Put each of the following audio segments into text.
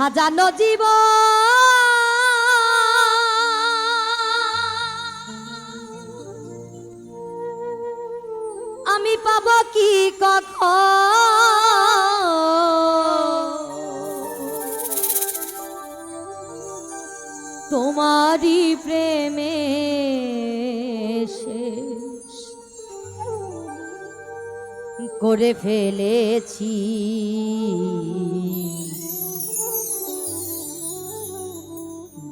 সাজানো জীব আমি পাব কি কখন? তোমারই প্রেমে শেষ করে ফেলেছি।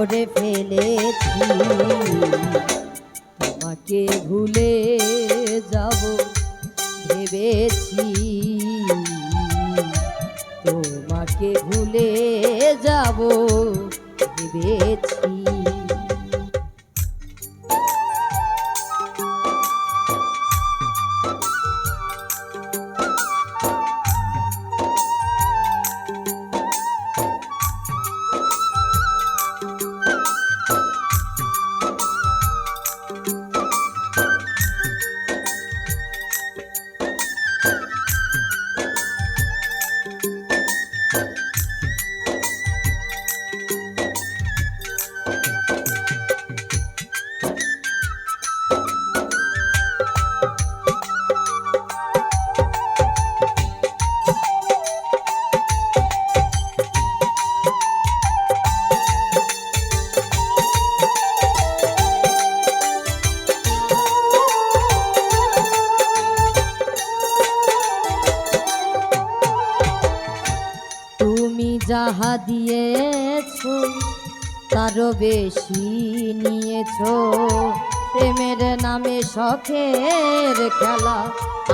করে ফেলেছি। যাহা দিয়েছ তারও বেশি নিয়েছ। প্রেমের নামে শখের খেলা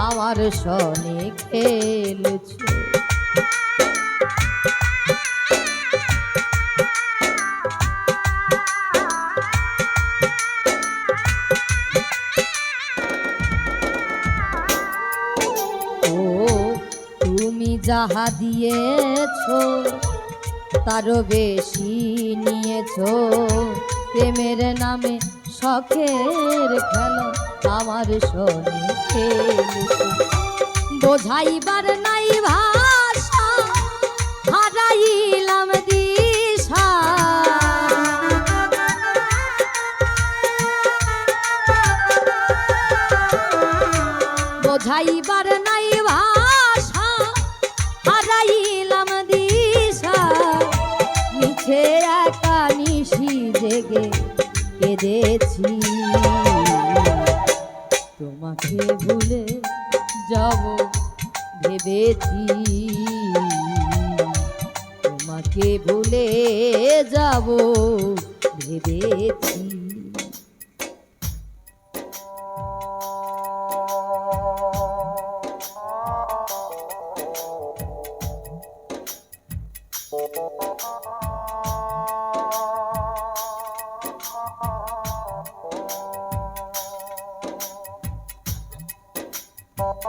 আমার সনে খেলছ। যাহা দিয়েছ তারও বেশি নিয়েছ। প্রেমের নামে শখের খেলা আমার খেলেছ বোঝাইবার নাই ভাষা, হারাইলাম দিশা। বোঝাইবার নাই কেঁদেছি তোমাকে ভুলে যাব ভেবেছি। তোমাকে ভুলে যাব ভেবেছি।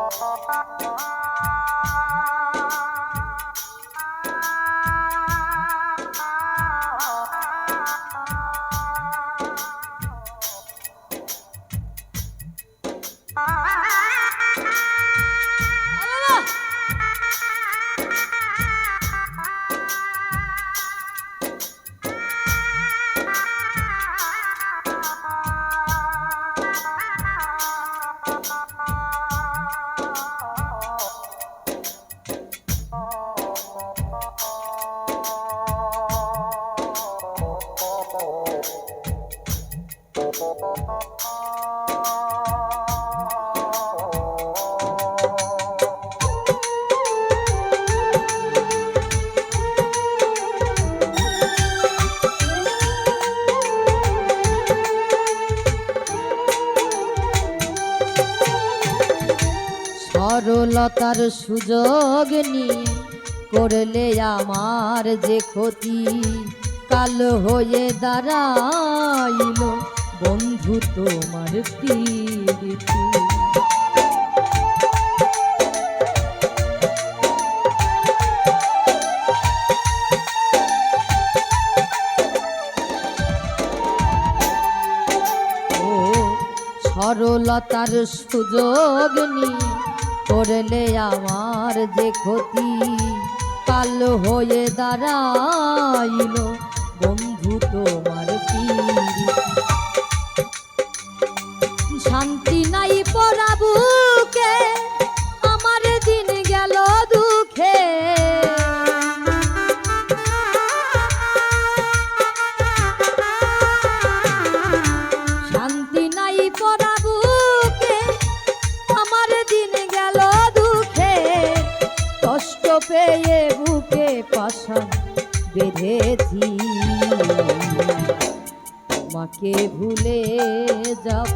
Oh, oh, oh, oh, oh. সরলতার সুযোগ নিয়ে করলে আমার যে ক্ষতি কাল হয়ে দাঁড়াইল। বন্ধু তোমার প্রীতি। ও সরলতার সুযোগ নিয়ে করলে আমার যে ক্ষতি, কাল হয়ে দাঁড়াইল বন্ধু তোমার শান্তি নাই পরাবুকে আমার দিন গেল দুঃখে। শান্তি নাই পরাবুকে আমার দিন গেল দুঃখে। কষ্ট পেয়ে বুকে পাশান বেঁধেছি। তোমাকে ভুলে যাব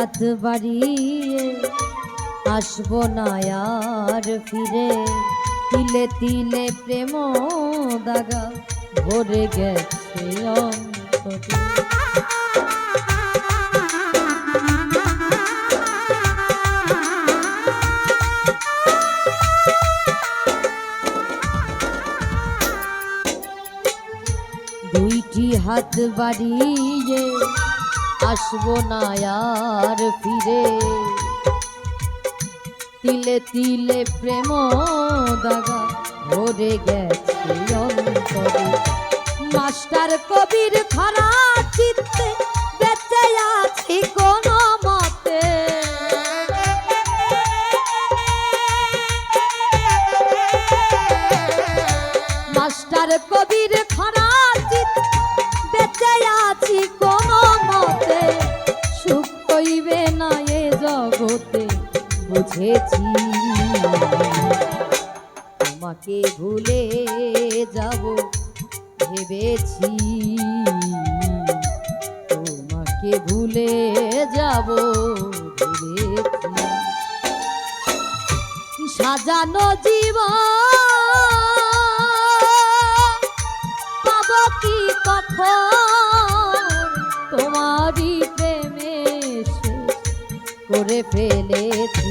হাত বাড়িয়ে আসব না আর ফিরে। তিলে তিলে প্রেম দাগা ভরে গেছে দুইটি হাত বাড়িয়ে আসব না আর ফিরে। তিলে তিলে প্রেম দাগা ভরে গেছে অন্তরে। মাস্টার কবির খারাপ চিত্তে বেঁচে আছি কোন মতে। মাস্টার কবির বুঝেছি তোমাকে ভুলে যাব, ভেবেছি। তোমাকে ভুলে যাব, ভেবেছি। সাজানো জীবন, পাব কি কখন? তোমারই প্রেমে করে ফেলেছি।